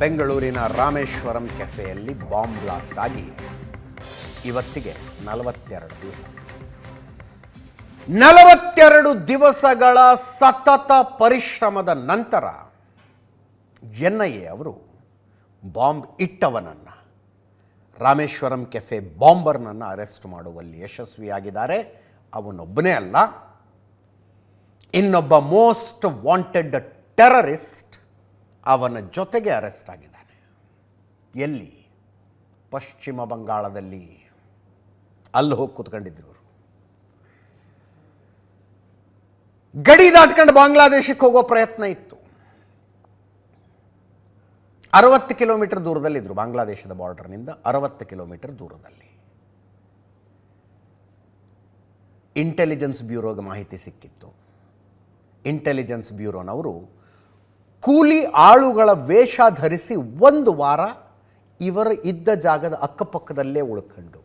ಬೆಂಗಳೂರಿನ ರಾಮೇಶ್ವರಂ ಕೆಫೆಯಲ್ಲಿ bomb blast ಆಗಿ ಇವತ್ತಿಗೆ ನಲವತ್ತೆರಡು ದಿವಸ. ನಲವತ್ತೆರಡು ದಿವಸಗಳ ಸತತ ಪರಿಶ್ರಮದ ನಂತರ ಎನ್ ಐ ಎ ಅವರು ಬಾಂಬ್ ಇಟ್ಟವನನ್ನು, ರಾಮೇಶ್ವರಂ ಕೆಫೆ ಬಾಂಬರ್ನನ್ನು ಅರೆಸ್ಟ್ ಮಾಡುವಲ್ಲಿ ಯಶಸ್ವಿಯಾಗಿದ್ದಾರೆ. ಅವನೊಬ್ಬನೇ ಅಲ್ಲ, ಇನ್ನೊಬ್ಬ ಮೋಸ್ಟ್ ವಾಂಟೆಡ್ ಟೆರರಿಸ್ಟ್ ಅವನ ಜೊತೆಗೆ ಅರೆಸ್ಟ್ ಆಗಿದ್ದಾನೆ. ಎಲ್ಲಿ? ಪಶ್ಚಿಮ ಬಂಗಾಳದಲ್ಲಿ. ಅಲ್ಲಿ ಹೋಗಿ ಕೂತ್ಕೊಂಡಿದ್ರು ಗಡಿ ದಾಟ್ಕೊಂಡು ಬಾಂಗ್ಲಾದೇಶಕ್ಕೆ ಹೋಗೋ ಪ್ರಯತ್ನ ಇತ್ತು. ಅರವತ್ತು ಕಿಲೋಮೀಟರ್ ದೂರದಲ್ಲಿದ್ದರು ಬಾಂಗ್ಲಾದೇಶದ ಬಾರ್ಡರ್ನಿಂದ, ಅರವತ್ತು ಕಿಲೋಮೀಟರ್ ದೂರದಲ್ಲಿ. ಇಂಟೆಲಿಜೆನ್ಸ್ ಬ್ಯೂರೋಗೆ ಮಾಹಿತಿ ಸಿಕ್ಕಿತ್ತು. ಇಂಟೆಲಿಜೆನ್ಸ್ ಬ್ಯೂರೋನವರು ಕೂಲಿ ಆಳುಗಳ ವೇಷ ಧರಿಸಿ ಒಂದು ವಾರ ಇವರು ಇದ್ದ ಜಾಗದ ಅಕ್ಕಪಕ್ಕದಲ್ಲೇ ಉಳ್ಕೊಂಡು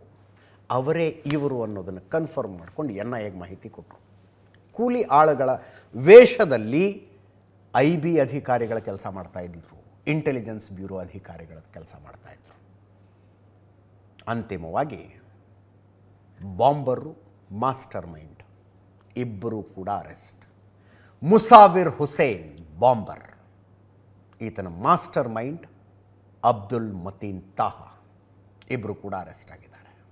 ಅವರೇ ಇವರು ಅನ್ನೋದನ್ನು ಕನ್ಫರ್ಮ್ ಮಾಡ್ಕೊಂಡು ಎನ್ ಐ ಮಾಹಿತಿ ಕೊಟ್ಟರು ಕೂಲಿ ಆಳುಗಳ ವೇಷದಲ್ಲಿ ಐ ಬಿ ಅಧಿಕಾರಿಗಳ ಕೆಲಸ ಮಾಡ್ತಾ ಇದ್ರು. ಇಂಟೆಲಿಜೆನ್ಸ್ ಬ್ಯೂರೋ ಅಧಿಕಾರಿಗಳ ಕೆಲಸ ಮಾಡ್ತಾಯಿದ್ರು ಅಂತಿಮವಾಗಿ ಬಾಂಬರು ಮಾಸ್ಟರ್ ಮೈಂಡ್ ಇಬ್ಬರು ಕೂಡ ಅರೆಸ್ಟ್. ಮುಸಾವಿರ್ ಹುಸೇನ್, ಬಾಂಬರ್. ಈತನ ಮಾಸ್ಟರ್ ಮೈಂಡ್ ಅಬ್ದುಲ್ ಮತೀನ್ ತಾಹಾ. ಇಬ್ಬರು ಕೂಡ ಅರೆಸ್ಟ್ ಆಗಿದ್ದಾರೆ.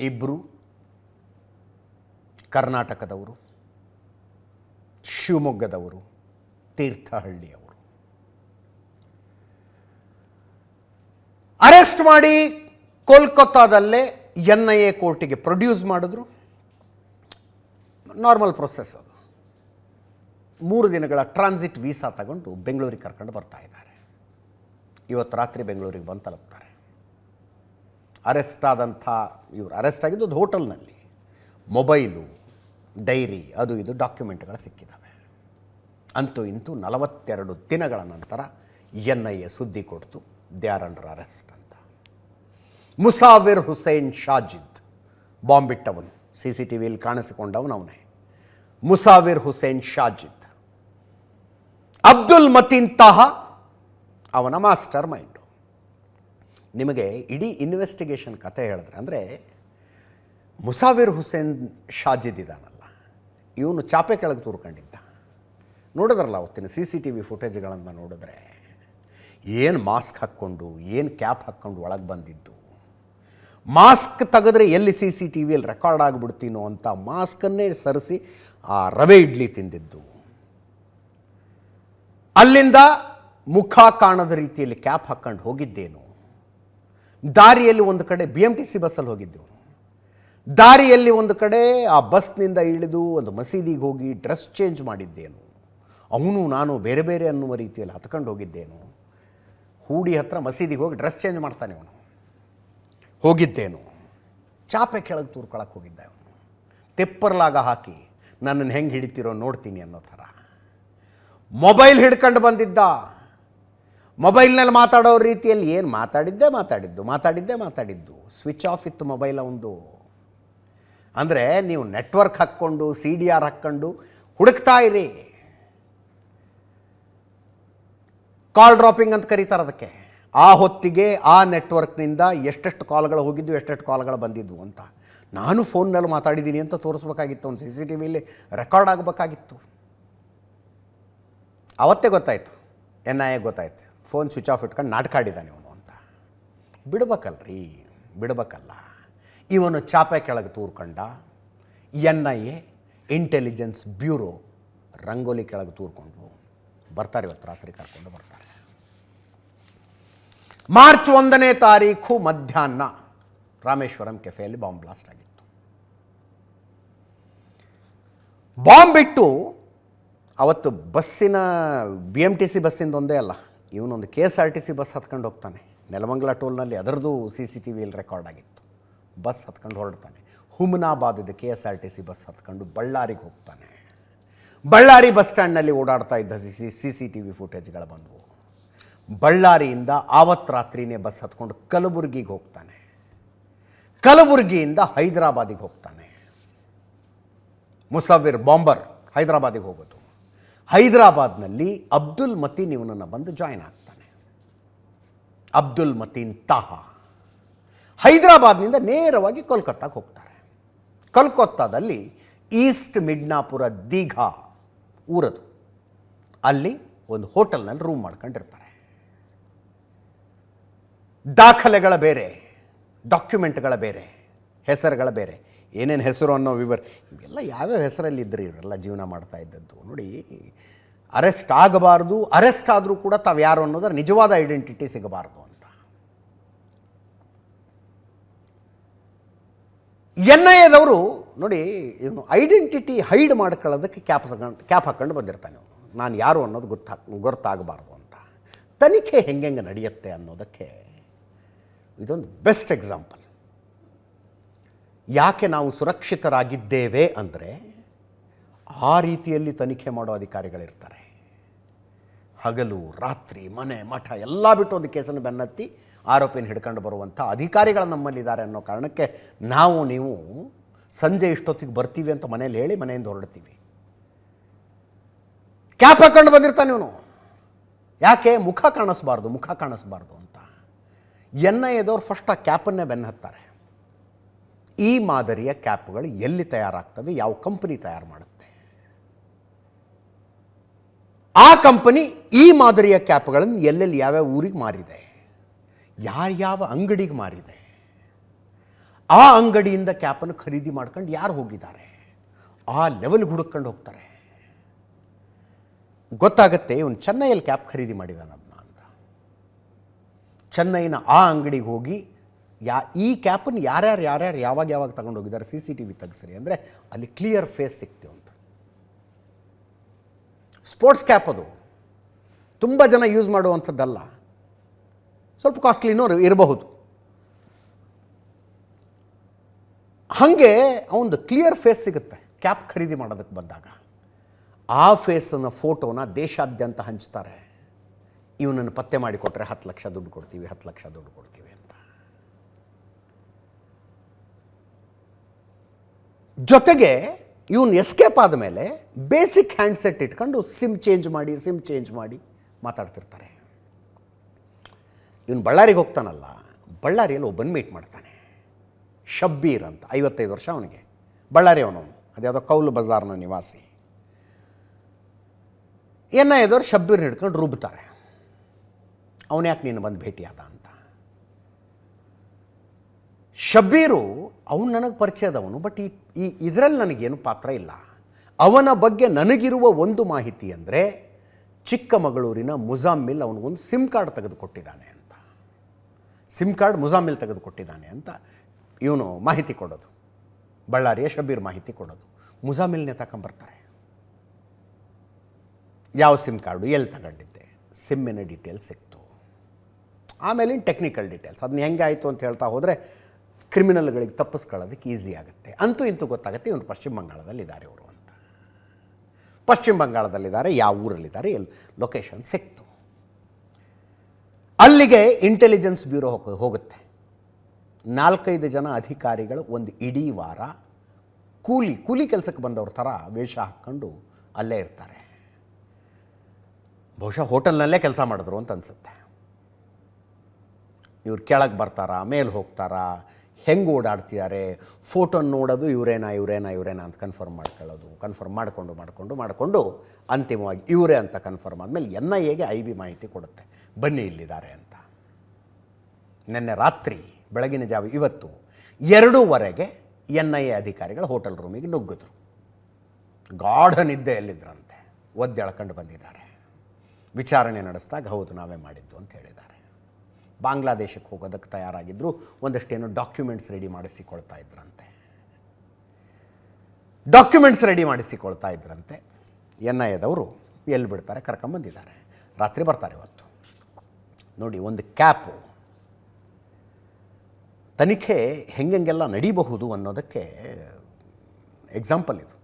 ಇಬ್ಬರು ಕರ್ನಾಟಕದವರು, ಶಿವಮೊಗ್ಗದವರು, ತೀರ್ಥಹಳ್ಳಿಯವರು. ಅರೆಸ್ಟ್ ಮಾಡಿ ಕೋಲ್ಕತ್ತಾದಲ್ಲೇ ಎನ್ ಐ ಎ ಕೋರ್ಟಿಗೆ ಪ್ರೊಡ್ಯೂಸ್ ಮಾಡಿದ್ರು. ನಾರ್ಮಲ್ ಪ್ರೊಸೆಸ್ ಅದು. ಮೂರು ದಿನಗಳ ಟ್ರಾನ್ಸಿಟ್ ವೀಸಾ ತಗೊಂಡು ಬೆಂಗಳೂರಿಗೆ ಕರ್ಕೊಂಡು ಬರ್ತಾ ಇದ್ದಾರೆ. ಇವತ್ತು ರಾತ್ರಿ ಬೆಂಗಳೂರಿಗೆ ಬಂದು ತಲುಪ್ತಾರೆ. ಅರೆಸ್ಟ್ ಆದಂಥ ಇವರು ಅರೆಸ್ಟ್ ಆಗಿದ್ದು ಒಂದು ಹೋಟೆಲ್ನಲ್ಲಿ. ಮೊಬೈಲು, ಡೈರಿ, ಅದು ಇದು ಡಾಕ್ಯುಮೆಂಟ್ಗಳು ಸಿಕ್ಕಿದ್ದಾವೆ. ಅಂತೂ ಇಂತೂ ನಲವತ್ತೆರಡು ದಿನಗಳ ನಂತರ ಎನ್ ಐ ಎ ಸುದ್ದಿ ಕೊಡ್ತು ದೇ ಆರ್ ಅಂಡರ್ ಅರೆಸ್ಟ್ ಅಂತ. ಮುಸಾವಿರ್ ಹುಸೈನ್ ಶಾಜಿದ್ ಬಾಂಬಿಟ್ಟವನು. ಸಿ ಸಿ ಟಿ ವಿಯಲ್ಲಿ ಕಾಣಿಸಿಕೊಂಡವನು ಅವನೇ. ಮುಸಾವಿರ್ ಹುಸೇನ್ ಶಾಜಿದ್ ಅಬ್ದುಲ್ ಮತೀನ್ ತಹ ಅವನ ಮಾಸ್ಟರ್ ಮೈಂಡು. ನಿಮಗೆ ಇಡೀ ಇನ್ವೆಸ್ಟಿಗೇಷನ್ ಕತೆ ಹೇಳಿದ್ರೆ ಅಂದರೆ ಮುಸಾವಿರ್ ಹುಸೇನ್ ಶಾಜಿದ್ ಇದ್ದಾನಲ್ಲ ಇವನು ಚಾಪೆ ಕೆಳಗೆ ತೂರ್ಕೊಂಡಿದ್ದ. ನೋಡಿದ್ರಲ್ಲ ಅವತ್ತಿನ ಸಿ ಸಿ ಟಿ ವಿ ಫುಟೇಜ್ಗಳನ್ನು ನೋಡಿದ್ರೆ ಏನು ಮಾಸ್ಕ್ ಹಾಕ್ಕೊಂಡು, ಏನು ಕ್ಯಾಪ್ ಹಾಕ್ಕೊಂಡು ಒಳಗೆ ಬಂದಿದ್ದು? ಮಾಸ್ಕ್ ತೆಗೆದ್ರೆ ಎಲ್ಲಿ ಸಿ ಸಿ ಟಿ ವಿಯಲ್ಲಿ ರೆಕಾರ್ಡ್ ಆಗಿಬಿಡ್ತೀನೋ ಅಂತ ಮಾಸ್ಕನ್ನೇ ಸರಿಸಿ ಆ ರವೆ ಇಡ್ಲಿ ತಿಂದಿದ್ದು. ಅಲ್ಲಿಂದ ಮುಖ ಕಾಣದ ರೀತಿಯಲ್ಲಿ ಕ್ಯಾಪ್ ಹಾಕ್ಕೊಂಡು ಹೋಗಿದ್ದೇನು? ದಾರಿಯಲ್ಲಿ ಒಂದು ಕಡೆ ಬಿ ಎಂ ಟಿ ಸಿ ಬಸ್ಸಲ್ಲಿ ಹೋಗಿದ್ದೆವು ದಾರಿಯಲ್ಲಿ ಒಂದು ಕಡೆ ಆ ಬಸ್ನಿಂದ ಇಳಿದು ಒಂದು ಮಸೀದಿಗೆ ಹೋಗಿ ಡ್ರೆಸ್ ಚೇಂಜ್ ಮಾಡಿದ್ದೇನು? ಅವನು ನಾನು ಬೇರೆ ಬೇರೆ ಅನ್ನುವ ರೀತಿಯಲ್ಲಿ ಹತ್ಕೊಂಡು ಹೋಗಿದ್ದೇನು? ಹೂಡಿ ಹತ್ರ ಮಸೀದಿಗೆ ಹೋಗಿ ಡ್ರೆಸ್ ಚೇಂಜ್ ಮಾಡ್ತಾನೆ ಅವನು. ಹೋಗಿದ್ದೇನು? ಚಾಪೆ ಕೆಳಗೆ ತೂರ್ಕೊಳಕ್ಕೆ ಹೋಗಿದ್ದ ಅವನು. ತೆಪ್ಪರ್ಲಾಗ ಹಾಕಿ ನನ್ನನ್ನು ಹೆಂಗೆ ಹಿಡಿತಿರೋ ನೋಡ್ತೀನಿ ಅನ್ನೋ ಥರ. ಮೊಬೈಲ್ ಹಿಡ್ಕೊಂಡು ಬಂದಿದ್ದ. ಮೊಬೈಲ್ನಲ್ಲಿ ಮಾತಾಡೋ ರೀತಿಯಲ್ಲಿ ಏನು ಮಾತಾಡಿದ್ದೇ ಮಾತಾಡಿದ್ದು ಮಾತಾಡಿದ್ದೇ ಮಾತಾಡಿದ್ದು. ಸ್ವಿಚ್ ಆಫ್ ಇತ್ತು ಮೊಬೈಲ್ ಒಂದು. ಅಂದರೆ ನೀವು ನೆಟ್ವರ್ಕ್ ಹಾಕ್ಕೊಂಡು ಸಿ ಡಿ ಆರ್ ಹಾಕ್ಕೊಂಡು ಹುಡುಕ್ತಾ ಇರಿ. ಕಾಲ್ ಡ್ರಾಪಿಂಗ್ ಅಂತ ಕರೀತಾರೆ ಅದಕ್ಕೆ. ಆ ಹೊತ್ತಿಗೆ ಆ ನೆಟ್ವರ್ಕ್ನಿಂದ ಎಷ್ಟೆಷ್ಟು ಕಾಲ್ಗಳು ಹೋಗಿದ್ದು ಎಷ್ಟೆಷ್ಟು ಕಾಲ್ಗಳು ಬಂದಿದ್ವು ಅಂತ. ನಾನು ಫೋನ್ನಲ್ಲಿ ಮಾತಾಡಿದ್ದೀನಿ ಅಂತ ತೋರಿಸ್ಬೇಕಾಗಿತ್ತು, ಒಂದು ಸಿ ಸಿ ಟಿ ವಿಲಿ ರೆಕಾರ್ಡ್ ಆಗಬೇಕಾಗಿತ್ತು. ಅವತ್ತೇ ಗೊತ್ತಾಯಿತು. ಎನ್ ಐ ಎ ಗೊತ್ತಾಯ್ತು. ಫೋನ್ ಸ್ವಿಚ್ ಆಫ್ ಇಟ್ಕೊಂಡು ನಾಟಕ ಆಡಿದ್ದಾನೆ ಇವನು ಅಂತ. ಬಿಡ್ಬೇಕಲ್ರಿ, ಬಿಡ್ಬೇಕಲ್ಲ. ಇವನು ಚಾಪೆ ಕೆಳಗೆ ತೂರ್ಕೊಂಡ. N I A intelligence bureau rangoli ಕೆಳಗೆ ತೂರ್ಕೊಂಡು ಬರ್ತಾರೆ ಇವತ್ತು ರಾತ್ರಿ ಕರ್ಕೊಂಡು ಬರ್ತಾರೆ. ಮಾರ್ಚ್ ಒಂದನೇ ತಾರೀಖು ಮಧ್ಯಾಹ್ನ ರಾಮೇಶ್ವರಂ ಕೆಫೆಯಲ್ಲಿ ಬಾಂಬ್ ಬ್ಲಾಸ್ಟ್ ಆಗಿತ್ತು. ಬಾಂಬ್ ಬಿಟ್ಟು ಅವತ್ತು ಬಸ್ಸಿನ ಬಿ ಎಂ ಟಿ ಸಿ ಬಸ್ಸಿಂದ ಒಂದೇ ಅಲ್ಲ, ಇವನೊಂದು K S R T C bus ಹತ್ಕೊಂಡು ಹೋಗ್ತಾನೆ. ನೆಲಮಂಗಲ ಟೋಲ್ನಲ್ಲಿ ಅದರದ್ದು ಸಿ ಸಿ ಟಿ ವಿಯಲ್ಲಿ ರೆಕಾರ್ಡ್ ಆಗಿತ್ತು. ಬಸ್ ಹತ್ಕೊಂಡು ಹೊರಡ್ತಾನೆ. ಹುಮನಾಬಾದದ K S R T C bus ಹತ್ಕೊಂಡು ಬಳ್ಳಾರಿಗೆ ಹೋಗ್ತಾನೆ. ಬಳ್ಳಾರಿ ಬಸ್ ಸ್ಟ್ಯಾಂಡ್ನಲ್ಲಿ ಓಡಾಡ್ತಾ ಇದ್ದ C C C C T V ಫುಟೇಜ್ಗಳು ಬಂದವು. ಬಳ್ಳಾರಿಯಿಂದ ಆವತ್ತು ರಾತ್ರಿನೇ ಬಸ್ ಹತ್ಕೊಂಡು ಕಲಬುರಗಿಗೆ ಹೋಗ್ತಾನೆ. ಕಲಬುರಗಿಯಿಂದ ಹೈದರಾಬಾದಿಗೆ ಹೋಗ್ತಾನೆ. ಮುಸವಿರ್ ಬಾಂಬರ್ ಹೈದರಾಬಾದಿಗೆ ಹೋಗೋದು. ಹೈದರಾಬಾದ್ನಲ್ಲಿ ಅಬ್ದುಲ್ ಮತೀನ್ ಇವನನ್ನು ಬಂದು ಜಾಯಿನ್ ಆಗ್ತಾನೆ. ಅಬ್ದುಲ್ ಮತೀನ್ ತಾಹಾ. ಹೈದರಾಬಾದ್ನಿಂದ ನೇರವಾಗಿ ಕೋಲ್ಕತ್ತಾಗೆ ಹೋಗ್ತಾರೆ. ಕೋಲ್ಕತ್ತಾದಲ್ಲಿ ಈಸ್ಟ್ ಮಿಡ್ನಾಪುರ ದೀಘಾ ಊರದು. ಅಲ್ಲಿ ಒಂದು ಹೋಟೆಲ್ನಲ್ಲಿ ರೂಮ್ ಮಾಡ್ಕೊಂಡಿರ್ತಾರೆ. ದಾಖಲೆಗಳ ಬೇರೆ ಡಾಕ್ಯುಮೆಂಟ್ಗಳ ಬೇರೆ, ಹೆಸರುಗಳ ಬೇರೆ. ಏನೇನು ಹೆಸರು ಅನ್ನೋ ವಿವರ ಇವೆಲ್ಲ ಯಾವ್ಯಾವ ಹೆಸರಲ್ಲಿ ಇದ್ದರು ಇವರೆಲ್ಲ ಜೀವನ ಮಾಡ್ತಾ ಇದ್ದದ್ದು? ನೋಡಿ ಅರೆಸ್ಟ್ ಆಗಬಾರ್ದು ಅರೆಸ್ಟ್ ಆದರೂ ಕೂಡ ತಾವು ಯಾರು ಅನ್ನೋದ್ರ ನಿಜವಾದ ಐಡೆಂಟಿಟಿ ಸಿಗಬಾರ್ದು ಅಂತ. ಎನ್ ಐ ಎದವರು, ನೋಡಿ, ಇವನು ಐಡೆಂಟಿಟಿ ಹೈಡ್ ಮಾಡ್ಕೊಳ್ಳೋದಕ್ಕೆ ಕ್ಯಾಪ್ ಹಾಕೊಂಡು ಕ್ಯಾಪ್ ಹಾಕ್ಕೊಂಡು ಬಂದಿರ್ತಾನೆ ನಾನು ಯಾರು ಅನ್ನೋದು ಗೊತ್ತಾ ಗೊತ್ತಾಗಬಾರ್ದು ಅಂತ. ತನಿಖೆ ಹೆಂಗೆ ನಡೆಯುತ್ತೆ ಅನ್ನೋದಕ್ಕೆ ಇದೊಂದು ಬೆಸ್ಟ್ ಎಕ್ಸಾಂಪಲ್ ಯಾಕೆ ನಾವು ಸುರಕ್ಷಿತರಾಗಿದ್ದೇವೆ ಅಂದರೆ ಆ ರೀತಿಯಲ್ಲಿ ತನಿಖೆ ಮಾಡೋ ಅಧಿಕಾರಿಗಳಿರ್ತಾರೆ. ಹಗಲು, ರಾತ್ರಿ, ಮನೆ, ಮಠ ಎಲ್ಲ ಬಿಟ್ಟು ಒಂದು ಕೇಸನ್ನು ಬೆನ್ನತ್ತಿ ಆರೋಪಿಯನ್ನು ಹಿಡ್ಕೊಂಡು ಬರುವಂಥ ಅಧಿಕಾರಿಗಳು ನಮ್ಮಲ್ಲಿದ್ದಾರೆ ಅನ್ನೋ ಕಾರಣಕ್ಕೆ ನಾವು, ನೀವು ಸಂಜೆ ಇಷ್ಟೊತ್ತಿಗೆ ಬರ್ತೀವಿ ಅಂತ ಮನೇಲಿ ಹೇಳಿ ಮನೆಯಿಂದ ಹೊರಡ್ತೀವಿ. ಕ್ಯಾಪ್ ಹಾಕ್ಕೊಂಡು ಬಂದಿರ್ತಾನೆ ಇವನು. ಯಾಕೆ? ಮುಖ ಕಾಣಿಸ್ಬಾರ್ದು ಮುಖ ಕಾಣಿಸ್ಬಾರ್ದು ಅಂತ. ಎನ್ ಐ ಎದವ್ರು ಫಸ್ಟ್ ಆ ಕ್ಯಾಪನ್ನೇ ಬೆನ್ನ ಹತ್ತಾರೆ ಈ ಮಾದರಿಯ ಕ್ಯಾಪ್ಗಳು ಎಲ್ಲಿ ತಯಾರಾಗ್ತವೆ, ಯಾವ ಕಂಪನಿ ತಯಾರು ಮಾಡುತ್ತೆ? ಆ ಕಂಪನಿ ಈ ಮಾದರಿಯ ಕ್ಯಾಪ್ಗಳನ್ನು ಎಲ್ಲೆಲ್ಲಿ ಯಾವ್ಯಾವ ಊರಿಗೆ ಮಾರಿದೆ? ಯಾರ್ಯಾವ ಅಂಗಡಿಗೆ ಮಾರಿದೆ? ಆ ಅಂಗಡಿಯಿಂದ ಕ್ಯಾಪನ್ನು ಖರೀದಿ ಮಾಡ್ಕೊಂಡು ಯಾರು ಹೋಗಿದ್ದಾರೆ? ಆ ಲೆವೆಲ್ಗೆ ಹುಡುಕೊಂಡು ಹೋಗ್ತಾರೆ. ಗೊತ್ತಾಗತ್ತೆ, ಇವನು ಚೆನ್ನೈಯಲ್ಲಿ ಕ್ಯಾಪ್ ಖರೀದಿ ಮಾಡಿದಾನ ಅದನ್ನ ಅಂತ. ಚೆನ್ನೈನ ಆ ಅಂಗಡಿಗೆ ಹೋಗಿ ಯಾ, ಈ ಕ್ಯಾಪನ್ನು ಯಾರ್ಯಾರು ಯಾರ್ಯಾರು ಯಾವಾಗ ಯಾವಾಗ ತಗೊಂಡೋಗಿದ್ದಾರೆ ಸಿ ಸಿ ಟಿ ವಿ ತೆಗ್ಸ್ರಿ ಅಂದರೆ ಅಲ್ಲಿ ಕ್ಲಿಯರ್ ಫೇಸ್ ಸಿಕ್ತು ಅಂತ. ಸ್ಪೋರ್ಟ್ಸ್ ಕ್ಯಾಪ್ ಅದು. ತುಂಬ ಜನ ಯೂಸ್ ಮಾಡುವಂಥದ್ದಲ್ಲ. ಸ್ವಲ್ಪ ಕಾಸ್ಟ್ಲಿನೂ ಇರಬಹುದು. ಹಾಗೆ ಅವನದು ಕ್ಲಿಯರ್ ಫೇಸ್ ಸಿಗುತ್ತೆ ಕ್ಯಾಪ್ ಖರೀದಿ ಮಾಡೋದಕ್ಕೆ ಬಂದಾಗ. ಆ ಫೇಸನ್ನು ಫೋಟೋನ ದೇಶಾದ್ಯಂತ ಹಂಚ್ತಾರೆ. ಇವನನ್ನು ಪತ್ತೆ ಮಾಡಿಕೊಟ್ರೆ ಹತ್ತು ಲಕ್ಷ ದುಡ್ಡು ಕೊಡ್ತೀವಿ, ಹತ್ತು ಲಕ್ಷ ದುಡ್ಡು ಕೊಡ್ತೀವಿ ಅಂತ ಜೊತೆಗೆ ಇವನು ಎಸ್ಕೇಪ್ ಆದಮೇಲೆ ಬೇಸಿಕ್ ಹ್ಯಾಂಡ್ಸೆಟ್ ಇಟ್ಕೊಂಡು ಸಿಮ್ ಚೇಂಜ್ ಮಾಡಿ ಸಿಮ್ ಚೇಂಜ್ ಮಾಡಿ ಮಾತಾಡ್ತಿರ್ತಾರೆ. ಇವನು ಬಳ್ಳಾರಿಗೆ ಹೋಗ್ತಾನಲ್ಲ, ಬಳ್ಳಾರಿಯಲ್ಲಿ ಒಬ್ಬನ ಮೀಟ್ ಮಾಡ್ತಾನೆ. ಶಬ್ಬೀರ್ ಅಂತ, ಐವತ್ತೈದು ವರ್ಷ ಅವನಿಗೆ. ಬಳ್ಳಾರಿ ಅವನು, ಅದ್ಯಾವುದೋ ಕೌಲು ಬಜಾರ್ನ ನಿವಾಸಿ. ಎನ್ನ ಎದವ್ರು ಶಬ್ಬೀರ್ ಹಿಡ್ಕೊಂಡು ರುಬ್ತಾರೆ. ಅವನು ಯಾಕೆ ನೀನು ಬಂದು ಭೇಟಿಯಾದ ಅಂತ. ಶಬ್ಬೀರು ಅವನು ನನಗೆ ಪರಿಚಯದವನು ಬಟ್ ಈ ಈ ಇದರಲ್ಲಿ ನನಗೇನು ಪಾತ್ರ ಇಲ್ಲ. ಅವನ ಬಗ್ಗೆ ನನಗಿರುವ ಒಂದು ಮಾಹಿತಿ ಅಂದರೆ ಚಿಕ್ಕಮಗಳೂರಿನ ಮುಜಾಮಿಲ್ ಅವನಿಗೊಂದು ಸಿಮ್ ಕಾರ್ಡ್ ತೆಗೆದುಕೊಟ್ಟಿದ್ದಾನೆ ಅಂತ. ಸಿಮ್ ಕಾರ್ಡ್ ಮುಜಾಮಿಲ್ ತೆಗೆದುಕೊಟ್ಟಿದ್ದಾನೆ ಅಂತ ಇವನು ಮಾಹಿತಿ ಕೊಡೋದು. ಬಳ್ಳಾರಿಯ ಶಬೀರ್ ಮಾಹಿತಿ ಕೊಡೋದು. ಮುಜಾಮಿಲ್ನೇ ತಗೊಂಬರ್ತಾರೆ ಯಾವ ಸಿಮ್ ಕಾರ್ಡು, ಎಲ್ಲಿ ತಗೊಂಡಿದ್ದೆ? ಸಿಮ್ಮಿನ ಡೀಟೇಲ್ಸ್ ಸಿಕ್ತು. ಆಮೇಲಿನ ಟೆಕ್ನಿಕಲ್ ಡೀಟೇಲ್ಸ್ ಅದನ್ನ ಹೆಂಗೆ ಆಯಿತು ಅಂತ ಹೇಳ್ತಾ ಹೋದರೆ ಕ್ರಿಮಿನಲ್ಗಳಿಗೆ ತಪ್ಪಿಸ್ಕೊಳ್ಳೋದಕ್ಕೆ ಈಸಿ ಆಗುತ್ತೆ. ಅಂತೂ ಇಂತೂ ಗೊತ್ತಾಗುತ್ತೆ, ಇವರು ಪಶ್ಚಿಮ ಬಂಗಾಳದಲ್ಲಿದ್ದಾರೆ ಇವರು ಅಂತ. ಪಶ್ಚಿಮ ಬಂಗಾಳದಲ್ಲಿದ್ದಾರೆ, ಯಾವ ಊರಲ್ಲಿದ್ದಾರೆ ಎಲ್ಲಿ ಲೊಕೇಶನ್ ಸಿಕ್ತು. ಅಲ್ಲಿಗೆ ಇಂಟೆಲಿಜೆನ್ಸ್ ಬ್ಯೂರೋ ಹೋಗ, ಹೋಗುತ್ತೆ. ನಾಲ್ಕೈದು ಜನ ಅಧಿಕಾರಿಗಳು ಒಂದು ಇಡೀ ವಾರ ಕೂಲಿ ಕೂಲಿ ಕೆಲಸಕ್ಕೆ ಬಂದವ್ರ ಥರ ವೇಷ ಹಾಕ್ಕೊಂಡು ಅಲ್ಲೇ ಇರ್ತಾರೆ. ಬಹುಶಃ ಹೋಟೆಲ್ನಲ್ಲೇ ಕೆಲಸ ಮಾಡಿದ್ರು ಅಂತ ಅನಿಸುತ್ತೆ. ಇವ್ರು ಕೆಳಗೆ ಬರ್ತಾರಾ, ಮೇಲೆ ಹೋಗ್ತಾರಾ ಹೆಂಗೆ ಓಡಾಡ್ತಿದ್ದಾರೆ? ಫೋಟೋ ನೋಡೋದು ಇವರೇನಾ ಇವರೇನಾ ಇವರೇನಾ ಅಂತ ಕನ್ಫರ್ಮ್ ಮಾಡ್ಕೊಳ್ಳೋದು. ಕನ್ಫರ್ಮ್ ಮಾಡಿಕೊಂಡು ಮಾಡಿಕೊಂಡು ಮಾಡಿಕೊಂಡು ಅಂತಿಮವಾಗಿ ಇವರೇ ಅಂತ ಕನ್ಫರ್ಮ್ ಆದಮೇಲೆ ಎನ್ ಐ ಎಗೆ ಐ ಬಿ ಮಾಹಿತಿ ಕೊಡುತ್ತೆ. ಬನ್ನಿ ಇಲ್ಲಿದ್ದಾರೆ ಅಂತ. ನಿನ್ನೆ ರಾತ್ರಿ, ಬೆಳಗಿನ ಜಾವ ಇವತ್ತು ಎರಡೂವರೆಗೆ ಎನ್ ಐ ಎ ಅಧಿಕಾರಿಗಳು ಹೋಟೆಲ್ ರೂಮಿಗೆ ನುಗ್ಗಿದ್ರು. ಗಾಢ ನಿದ್ದೆಯಲ್ಲಿದ್ದರಂತೆ ಒದ್ದೆಳ್ಕೊಂಡು ಬಂದಿದ್ದಾರೆ. ವಿಚಾರಣೆ ನಡೆಸಿದಾಗ ಹೌದು, ನಾವೇ ಮಾಡಿದ್ದು ಅಂತ ಹೇಳಿದ್ದಾರೆ ಬಾಂಗ್ಲಾದೇಶಕ್ಕೆ ಹೋಗೋದಕ್ಕೆ ತಯಾರಾಗಿದ್ದರು ಒಂದಷ್ಟೇನೋ ಡಾಕ್ಯುಮೆಂಟ್ಸ್ ರೆಡಿ ಮಾಡಿಸಿಕೊಳ್ತಾ ಇದ್ರಂತೆ. ಡಾಕ್ಯುಮೆಂಟ್ಸ್ ರೆಡಿ ಮಾಡಿಸಿಕೊಳ್ತಾ ಇದ್ರಂತೆ. ಎನ್ ಐ ಎದವರು ಎಲ್ಲಿ ಬಿಡ್ತಾರೆ? ಕರ್ಕೊಂಬಂದಿದ್ದಾರೆ. ರಾತ್ರಿ ಬರ್ತಾರೆ ಇವತ್ತು. ನೋಡಿ, ಒಂದು ಕ್ಯಾಪು. ತನಿಖೆ ಹೆಂಗೆಲ್ಲ ನಡೀಬಹುದು ಅನ್ನೋದಕ್ಕೆ ಎಕ್ಸಾಂಪಲ್ ಇದು.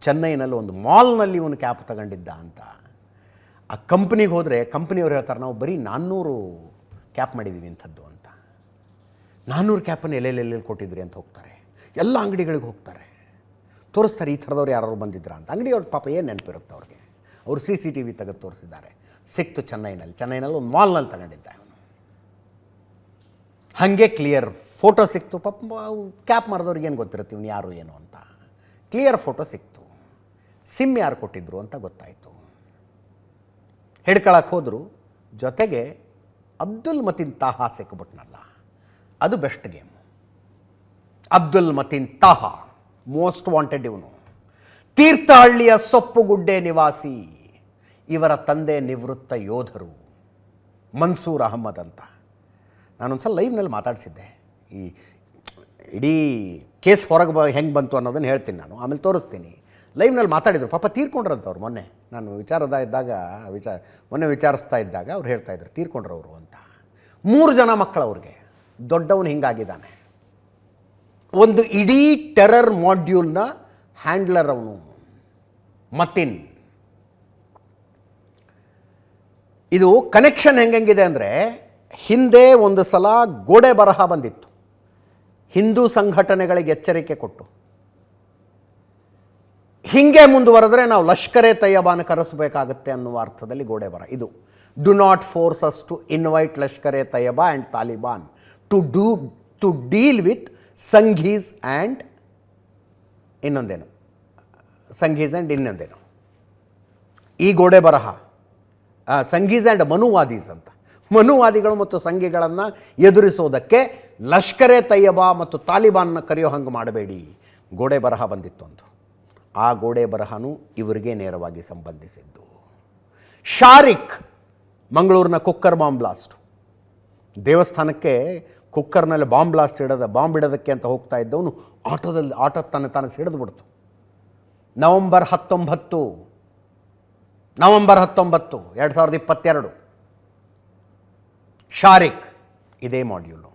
ಚೆನ್ನೈನಲ್ಲಿ ಒಂದು ಮಾಲ್ನಲ್ಲಿ ಇವನು ಕ್ಯಾಪ್ ತಗೊಂಡಿದ್ದ ಅಂತ. ಆ ಕಂಪ್ನಿಗೆ ಹೋದರೆ ಕಂಪ್ನಿಯವ್ರು ಹೇಳ್ತಾರೆ, ನಾವು ಬರೀ ನಾನ್ನೂರು ಕ್ಯಾಪ್ ಮಾಡಿದ್ದೀವಿ ಇಂಥದ್ದು ಅಂತ. ನಾನ್ನೂರು ಕ್ಯಾಪನ್ನು ಎಲ್ಲೆಲ್ಲೆಲ್ಲಿ ಕೊಟ್ಟಿದ್ರಿ ಅಂತ ಹೋಗ್ತಾರೆ. ಎಲ್ಲ ಅಂಗಡಿಗಳಿಗೆ ಹೋಗ್ತಾರೆ. ತೋರಿಸ್ತಾರೆ ಈ ಥರದವ್ರು ಯಾರು ಬಂದಿದ್ರ ಅಂತ. ಅಂಗಡಿಯವ್ರ ಪಾಪ ಏನು ನೆನಪಿರುತ್ತೆ ಅವ್ರಿಗೆ? ಅವರು ಸಿ ಸಿ ಟಿ ವಿ ತೆಗೆದು ತೋರಿಸಿದ್ದಾರೆ. ಸಿಕ್ತು ಚೆನ್ನೈನಲ್ಲಿ. ಚೆನ್ನೈನಲ್ಲಿ ಒಂದು ಮಾಲ್ನಲ್ಲಿ ತಗೊಂಡಿದ್ದ ಅವನು. ಹಾಗೆ ಕ್ಲಿಯರ್ ಫೋಟೋ ಸಿಕ್ತು. ಪಾಪ ಕ್ಯಾಪ್ ಮಾಡಿದವ್ರಿಗೆ ಏನು ಗೊತ್ತಿರುತ್ತೆ? ಇವ್ನು ಯಾರು, ಏನು ಅಂತ. ಕ್ಲಿಯರ್ ಫೋಟೋ ಸಿಕ್ತು. ಸಿಮ್ ಯಾರು ಕೊಟ್ಟಿದ್ರು ಅಂತ ಗೊತ್ತಾಯಿತು. ಹಿಡ್ಕೊಳಕ್ಕೆ ಹೋದರು. ಜೊತೆಗೆ ಅಬ್ದುಲ್ ಮತಿನ್ ತಾಹಾ ಸಿಕ್ಬಿಟ್ನಲ್ಲ, ಅದು best game Abdul Matin Taha most wanted ಇವನು. ತೀರ್ಥಹಳ್ಳಿಯ ಸೊಪ್ಪುಗುಡ್ಡೆ ನಿವಾಸಿ, ಇವರ ತಂದೆ ನಿವೃತ್ತ ಯೋಧರು, ಮನ್ಸೂರ್ ಅಹಮ್ಮದ್ ಅಂತ. ನಾನೊಂದ್ಸಲ ಲೈವ್ನಲ್ಲಿ ಮಾತಾಡಿಸಿದ್ದೆ. ಈ ಇಡೀ ಕೇಸ್ ಹೊರಗೆ ಬ, ಹೆಂಗೆ ಬಂತು ಅನ್ನೋದನ್ನು ಹೇಳ್ತೀನಿ ನಾನು, ಆಮೇಲೆ ತೋರಿಸ್ತೀನಿ. ಲೈವ್ನಲ್ಲಿ ಮಾತಾಡಿದರು, ಪಾಪ ತೀರ್ಕೊಂಡ್ರಂತವ್ರು ಮೊನ್ನೆ. ನಾನು ವಿಚಾರದ ಇದ್ದಾಗ, ವಿಚಾರ, ಮೊನ್ನೆ ವಿಚಾರಿಸ್ತಾ ಇದ್ದಾಗ ಅವ್ರು ಹೇಳ್ತಾ ಇದ್ರು, ತೀರ್ಕೊಂಡ್ರವರು ಅಂತ. ಮೂರು ಜನ ಮಕ್ಕಳು ಅವ್ರಿಗೆ. ದೊಡ್ಡವನು ಹಿಂಗಾಗಿದ್ದಾನೆ. ಒಂದು ಇಡೀ ಟೆರರ್ ಮಾಡ್ಯೂಲ್ನ ಹ್ಯಾಂಡ್ಲರ್ ಅವನು. ಮತ್ತಿನ್. ಇದು ಕನೆಕ್ಷನ್ ಹೆಂಗೆಂಗಿದೆ ಅಂದರೆ, ಹಿಂದೆ ಒಂದು ಸಲ ಗೋಡೆ ಬರಹ ಬಂದಿತ್ತು. ಹಿಂದೂ ಸಂಘಟನೆಗಳಿಗೆ ಎಚ್ಚರಿಕೆ ಕೊಟ್ಟು. ಹಿಂಗೆ ಮುಂದುವರೆದ್ರೆ ನಾವು ಲಷ್ಕರೆ ತಯ್ಯಬಾನ ಕರೆಸಬೇಕಾಗತ್ತೆ ಅನ್ನುವ ಅರ್ಥದಲ್ಲಿ ಗೋಡೆ ಬರ ಇದು do not force us to invite Lashkare Taiba and Taliban to do to deal with Sanghis and ಇನ್ನೊಂದೇನು ಸಂಘೀಸ್ ಆ್ಯಂಡ್ ಇನ್ನೊಂದೇನು ಈ ಗೋಡೆ ಬರಹ ಸಂಘೀಸ್ ಆ್ಯಂಡ್ ಮನುವಾದೀಸ್ ಅಂತ. ಮನುವಾದಿಗಳು ಮತ್ತು ಸಂಘಿಗಳನ್ನು ಎದುರಿಸೋದಕ್ಕೆ ಲಷ್ಕರೆ ತಯ್ಯಬಾ ಮತ್ತು ತಾಲಿಬಾನ್ನ ಕರೆಯೋ ಹಂಗೆ ಮಾಡಬೇಡಿ. ಗೋಡೆ ಬರಹ ಬಂದಿತ್ತು ಅಂತ ಆ ಗೋಡೆ ಬರಹನೂ ಇವರಿಗೆ ನೇರವಾಗಿ ಸಂಬಂಧಿಸಿದ್ದು. ಶಾರಿಕ್ ಮಂಗಳೂರಿನ ಕುಕ್ಕರ್ ಬಾಂಬ್ ಬ್ಲಾಸ್ಟ್. ದೇವಸ್ಥಾನಕ್ಕೆ ಕುಕ್ಕರ್ನಲ್ಲಿ ಬಾಂಬ್ ಬ್ಲಾಸ್ಟ್ ಇಡೋದ ಬಾಂಬ್ ಇಡೋದಕ್ಕೆ ಅಂತ ಹೋಗ್ತಾ ಇದ್ದವನು ಆಟೋದಲ್ಲಿ, ಆಟೋ ತಾನೆ ತಾನು ಸಿಡಿದು ಬಿಡ್ತು. ನವಂಬರ್ ಹತ್ತೊಂಬತ್ತು ನವಂಬರ್ ಹತ್ತೊಂಬತ್ತು, ಎರಡು ಸಾವಿರದ ಇಪ್ಪತ್ತೆರಡು, ಶಾರಿಕ್ ಇದೇ ಮಾಡ್ಯೂಲು.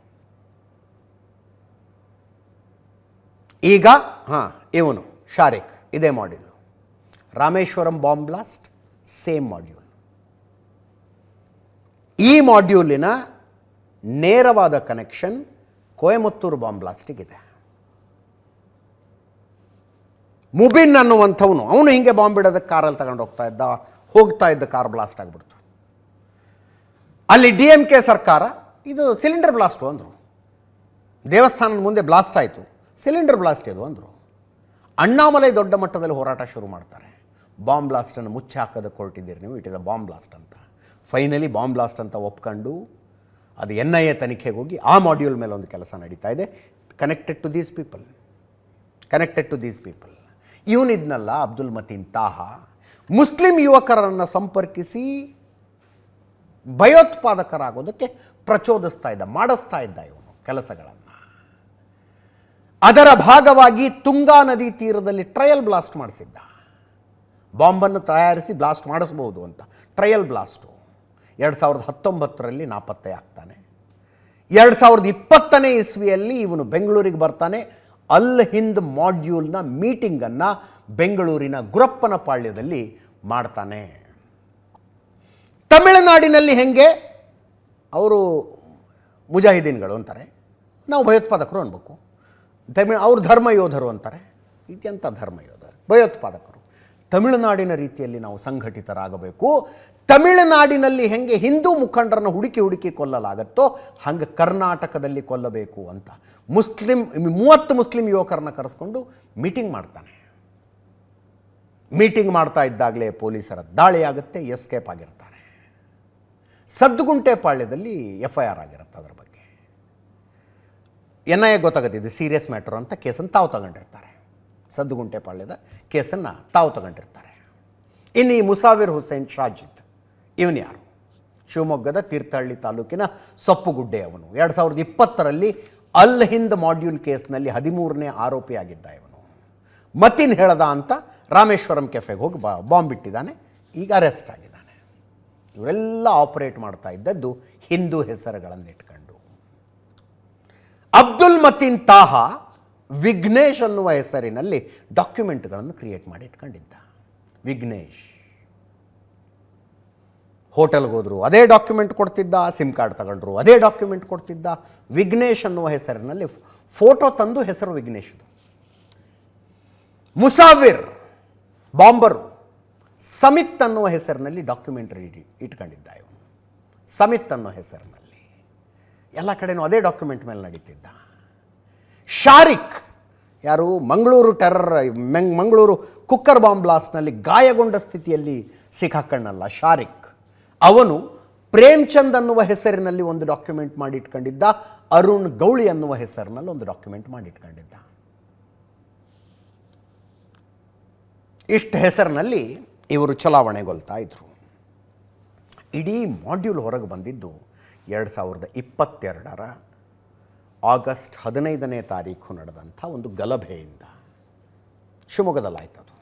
ಈಗ, ಹಾಂ, ಇವನು, ಶಾರಿಕ್ ಇದೇ module. Rameshwaram bomb blast, same module. ಈ ಮಾಡ್ಯೂಲಿನ ನೇರವಾದ ಕನೆಕ್ಷನ್ ಕೊಯಮತ್ತೂರು ಬಾಂಬ್ ಬ್ಲಾಸ್ಟಿಗಿದೆ ಮುಬಿನ್ ಅನ್ನುವಂಥವನು, ಅವನು ಹಿಂಗೆ ಬಾಂಬ್ ಇಡೋದಕ್ಕೆ ಕಾರಲ್ಲಿ ತಗೊಂಡು ಹೋಗ್ತಾ ಇದ್ದ ಹೋಗ್ತಾ ಇದ್ದ ಕಾರ್ ಬ್ಲಾಸ್ಟ್ ಆಗಿಬಿಡ್ತು. ಅಲ್ಲಿ ಡಿ ಎಂ ಕೆ ಸರ್ಕಾರ, ಇದು ಸಿಲಿಂಡರ್ ಬ್ಲಾಸ್ಟು ಅಂದರು. ದೇವಸ್ಥಾನದ ಮುಂದೆ ಬ್ಲಾಸ್ಟ್ ಆಯಿತು. ಸಿಲಿಂಡರ್ ಬ್ಲಾಸ್ಟ್ ಇದು ಅಂದರು. ಅಣ್ಣಾಮಲೈ ದೊಡ್ಡ ಮಟ್ಟದಲ್ಲಿ ಹೋರಾಟ ಶುರು ಮಾಡ್ತಾರೆ. ಬಾಂಬ್ ಬ್ಲಾಸ್ಟನ್ನು ಮುಚ್ಚಿ ಹಾಕೋದಕ್ಕೆ ಹೊರಟಿದ್ದೀರಿ ನೀವು it is a bomb blast ಅಂತ. ಫೈನಲಿ ಬಾಂಬ್ ಬ್ಲಾಸ್ಟ್ ಅಂತ ಒಪ್ಕೊಂಡು ಅದು ಎನ್ ಐ ಎ ತನಿಖೆಗೆ ಹೋಗಿ ಆ ಮಾಡ್ಯೂಲ್ ಮೇಲೆ ಒಂದು ಕೆಲಸ ನಡೀತಾ ಇದೆ. Connected to these people connected to these people ಇವನಿದ್ನಲ್ಲ Abdul Mateen Taha Muslim ಯುವಕರನ್ನು ಸಂಪರ್ಕಿಸಿ ಭಯೋತ್ಪಾದಕರಾಗೋದಕ್ಕೆ ಪ್ರಚೋದಿಸ್ತಾ ಇದ್ದ, ಮಾಡಿಸ್ತಾ ಇದ್ದ ಇವನು ಕೆಲಸಗಳನ್ನು. ಅದರ ಭಾಗವಾಗಿ ತುಂಗಾ ನದಿ ತೀರದಲ್ಲಿ ಟ್ರಯಲ್ ಬ್ಲಾಸ್ಟ್ ಮಾಡಿಸಿದ್ದ. ಬಾಂಬನ್ನು ತಯಾರಿಸಿ ಬ್ಲಾಸ್ಟ್ ಮಾಡಿಸ್ಬೋದು ಅಂತ. ಟ್ರಯಲ್ ಬ್ಲಾಸ್ಟು ಎರಡು ಸಾವಿರದ ಹತ್ತೊಂಬತ್ತರಲ್ಲಿ ನಾಪತ್ತೆ ಆಗ್ತಾನೆ. ಎರಡು ಸಾವಿರದ ಇಪ್ಪತ್ತನೇ ಇಸ್ವಿಯಲ್ಲಿ ಇವನು ಬೆಂಗಳೂರಿಗೆ ಬರ್ತಾನೆ. ಅಲ್ ಹಿಂದ್ ಮಾಡ್ಯೂಲ್ನ ಮೀಟಿಂಗನ್ನು ಬೆಂಗಳೂರಿನ ಗುರಪ್ಪನ ಪಾಳ್ಯದಲ್ಲಿ ಮಾಡ್ತಾನೆ. ತಮಿಳುನಾಡಿನಲ್ಲಿ ಹೆಂಗೆ? ಅವರು ಮುಜಾಹಿದೀನ್ಗಳು ಅಂತಾರೆ. ನಾವು ಭಯೋತ್ಪಾದಕರು ಅನ್ಬೇಕು. ತಮಿಳ್, ಅವರು ಧರ್ಮ ಯೋಧರು ಅಂತಾರೆ. ಇದೆಂಥ ಧರ್ಮ ಯೋಧ, ಭಯೋತ್ಪಾದಕರು. ತಮಿಳುನಾಡಿನ ರೀತಿಯಲ್ಲಿ ನಾವು ಸಂಘಟಿತರಾಗಬೇಕು. ತಮಿಳುನಾಡಿನಲ್ಲಿ ಹೆಂಗೆ ಹಿಂದೂ ಮುಖಂಡರನ್ನು ಹುಡುಕಿ ಹುಡುಕಿ ಕೊಲ್ಲಲಾಗತ್ತೋ ಹಂಗೆ ಕರ್ನಾಟಕದಲ್ಲಿ ಕೊಲ್ಲಬೇಕು ಅಂತ. ಮುಸ್ಲಿಂ, ಮೂವತ್ತು ಮುಸ್ಲಿಂ ಯುವಕರನ್ನ ಕರೆಸ್ಕೊಂಡು ಮೀಟಿಂಗ್ ಮಾಡ್ತಾನೆ. ಮೀಟಿಂಗ್ ಮಾಡ್ತಾ ಇದ್ದಾಗಲೇ ಪೊಲೀಸರ ದಾಳಿ ಆಗುತ್ತೆ, ಎಸ್ಕೇಪ್ ಆಗಿರ್ತಾರೆ. ಸದ್ದುಗುಂಟೆ ಪಾಳ್ಯದಲ್ಲಿ ಎಫ್ ಐ ಆರ್ ಆಗಿರುತ್ತೆ ಅದರ ಬಗ್ಗೆ. ಎನ್ ಐ ಎ ಗೊತ್ತಾಗುತ್ತೆ, ಇದು ಸೀರಿಯಸ್ ಮ್ಯಾಟ್ರ್ ಅಂತ ಕೇಸನ್ನು ತಾವು ತಗೊಂಡಿರ್ತಾರೆ. ಸದ್ದುಗುಂಟೆ ಪಾಳ್ಯದ ಕೇಸನ್ನು ತಾವು ತಗೊಂಡಿರ್ತಾರೆ. ಇನ್ನು ಈ ಮುಸಾವಿರ್ ಹುಸೇನ್ ಶಾಜಿದ್, ಇವನು ಯಾರು? ಶಿವಮೊಗ್ಗದ ತೀರ್ಥಹಳ್ಳಿ ತಾಲೂಕಿನ ಸೊಪ್ಪುಗುಡ್ಡೆ ಅವನು. ಎರಡು ಸಾವಿರದ ಇಪ್ಪತ್ತರಲ್ಲಿ ಅಲ್ ಹಿಂದ್ ಮಾಡ್ಯೂಲ್ ಕೇಸ್ನಲ್ಲಿ ಹದಿಮೂರನೇ ಆರೋಪಿಯಾಗಿದ್ದ ಇವನು. ಮತ್ತಿನ್ ಹೇಳದ ಅಂತ ರಾಮೇಶ್ವರಂ ಕೆಫೆಗೆ ಹೋಗಿ ಬಾಂಬ್ ಇಟ್ಟಿದ್ದಾನೆ, ಈಗ ಅರೆಸ್ಟ್ ಆಗಿದ್ದಾನೆ. ಇವರೆಲ್ಲ ಆಪರೇಟ್ ಮಾಡ್ತಾ ಇದ್ದದ್ದು ಹಿಂದೂ ಹೆಸರುಗಳನ್ನು ಇಟ್ಕೊಂಡು ಅಬ್ದುಲ್ ಮತೀನ್ ತಾಹಾ ವಿಘ್ನೇಶ್ ಅನ್ನುವ ಹೆಸರಿನಲ್ಲಿ ಡಾಕ್ಯುಮೆಂಟ್ಗಳನ್ನು ಕ್ರಿಯೇಟ್ ಮಾಡಿ ಇಟ್ಕೊಂಡಿದ್ದ. ವಿಘ್ನೇಶ್. ಹೋಟೆಲ್ಗೆ ಹೋದರು, ಅದೇ ಡಾಕ್ಯುಮೆಂಟ್ ಕೊಡ್ತಿದ್ದ, ಸಿಮ್ ಕಾರ್ಡ್ ತಗೊಂಡ್ರು, ಅದೇ ಡಾಕ್ಯುಮೆಂಟ್ ಕೊಡ್ತಿದ್ದ ವಿಘ್ನೇಶ್ ಅನ್ನುವ ಹೆಸರಿನಲ್ಲಿ ಫೋಟೋ ತಂದು ಹೆಸರು ವಿಘ್ನೇಶ್ದು ಮುಸಾವಿರ್, ಬಾಂಬರು, ಸಮಿತ್ ಅನ್ನುವ ಹೆಸರಿನಲ್ಲಿ ಡಾಕ್ಯುಮೆಂಟ್ರಿ ಇಟ್ಕೊಂಡಿದ್ದ ಇವನು. ಸಮಿತ್ ಅನ್ನೋ ಹೆಸರಿನಲ್ಲಿ. ಎಲ್ಲ ಕಡೆನೂ ಅದೇ ಡಾಕ್ಯುಮೆಂಟ್ ಮೇಲೆ ನಡೀತಿದ್ದ. ಶಾರಿಕ್. ಯಾರು? ಮಂಗಳೂರು ಟೆರರ್, ಮೆಂಗ್, ಮಂಗಳೂರು ಕುಕ್ಕರ್ ಬಾಂಬ್ ಬ್ಲಾಸ್ಟ್ನಲ್ಲಿ ಗಾಯಗೊಂಡ ಸ್ಥಿತಿಯಲ್ಲಿ ಸಿಕ್ಕಾಕಣ್ಣಲ್ಲ ಶಾರಿಕ್. ಅವನು ಪ್ರೇಮ್ಚಂದ್ ಅನ್ನುವ ಹೆಸರಿನಲ್ಲಿ ಒಂದು ಡಾಕ್ಯುಮೆಂಟ್ ಮಾಡಿಟ್ಕೊಂಡಿದ್ದ, ಅರುಣ್ ಗೌಳಿ ಅನ್ನುವ ಹೆಸರಿನಲ್ಲಿ ಒಂದು ಡಾಕ್ಯುಮೆಂಟ್ ಮಾಡಿಟ್ಕೊಂಡಿದ್ದ. ಇಷ್ಟು ಹೆಸರಿನಲ್ಲಿ ಇವರು ಚಲಾವಣೆಗೊಳ್ತಾ ಇದ್ರು. ಇಡೀ ಮಾಡ್ಯೂಲ್ ಹೊರಗೆ ಬಂದಿದ್ದು ಎರಡು ಸಾವಿರದ ಇಪ್ಪತ್ತೆರಡರ ಆಗಸ್ಟ್ ಹದಿನೈದನೇ ತಾರೀಕು ನಡೆದಂಥ ಒಂದು ಗಲಭೆಯಿಂದ ಶಿವಮೊಗ್ಗದಲ್ಲಾಯ್ತದು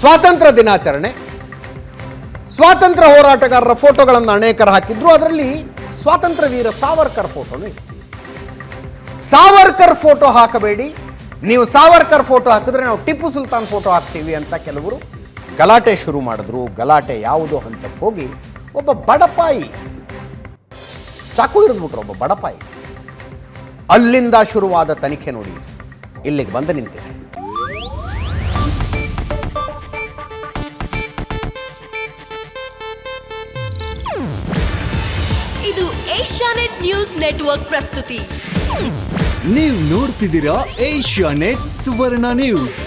ಸ್ವಾತಂತ್ರ್ಯ ದಿನಾಚರಣೆ. ಸ್ವಾತಂತ್ರ್ಯ ಹೋರಾಟಗಾರರ ಫೋಟೋಗಳನ್ನು ಅನೇಕರು ಹಾಕಿದ್ರು. ಅದರಲ್ಲಿ ಸ್ವಾತಂತ್ರ್ಯ ವೀರ ಸಾವರ್ಕರ್ ಫೋಟೋನು ಇತ್ತು. ಸಾವರ್ಕರ್ ಫೋಟೋ ಹಾಕಬೇಡಿ. ನೀವು ಸಾವರ್ಕರ್ ಫೋಟೋ ಹಾಕಿದ್ರೆ ನಾವು ಟಿಪ್ಪು ಸುಲ್ತಾನ್ ಫೋಟೋ ಹಾಕ್ತೀವಿ ಅಂತ ಕೆಲವರು ಗಲಾಟೆ ಶುರು ಮಾಡಿದ್ರು. ಗಲಾಟೆ ಯಾವುದು ಹಂತಕ್ಕೆ ಹೋಗಿ ಒಬ್ಬ ಬಡಪಾಯಿ, ಚಾಕು ಹಿಡಿದ್ಬಿಟ್ರು ಒಬ್ಬ ಬಡಪಾಯಿ. ಅಲ್ಲಿಂದ ಶುರುವಾದ ತನಿಖೆ ನೋಡಿ. ಇಲ್ಲಿಗೆ ಬಂದು ನಿಂತಿದೆ ಇದು ಏಷ್ಯಾನೆಟ್ ನ್ಯೂಸ್ ನೆಟ್ವರ್ಕ್ ಪ್ರಸ್ತುತಿ. ನೀವು ನೋಡ್ತಿದ್ದೀರಾ ಏಷ್ಯಾನೆಟ್ ಸುವರ್ಣ ನ್ಯೂಸ್.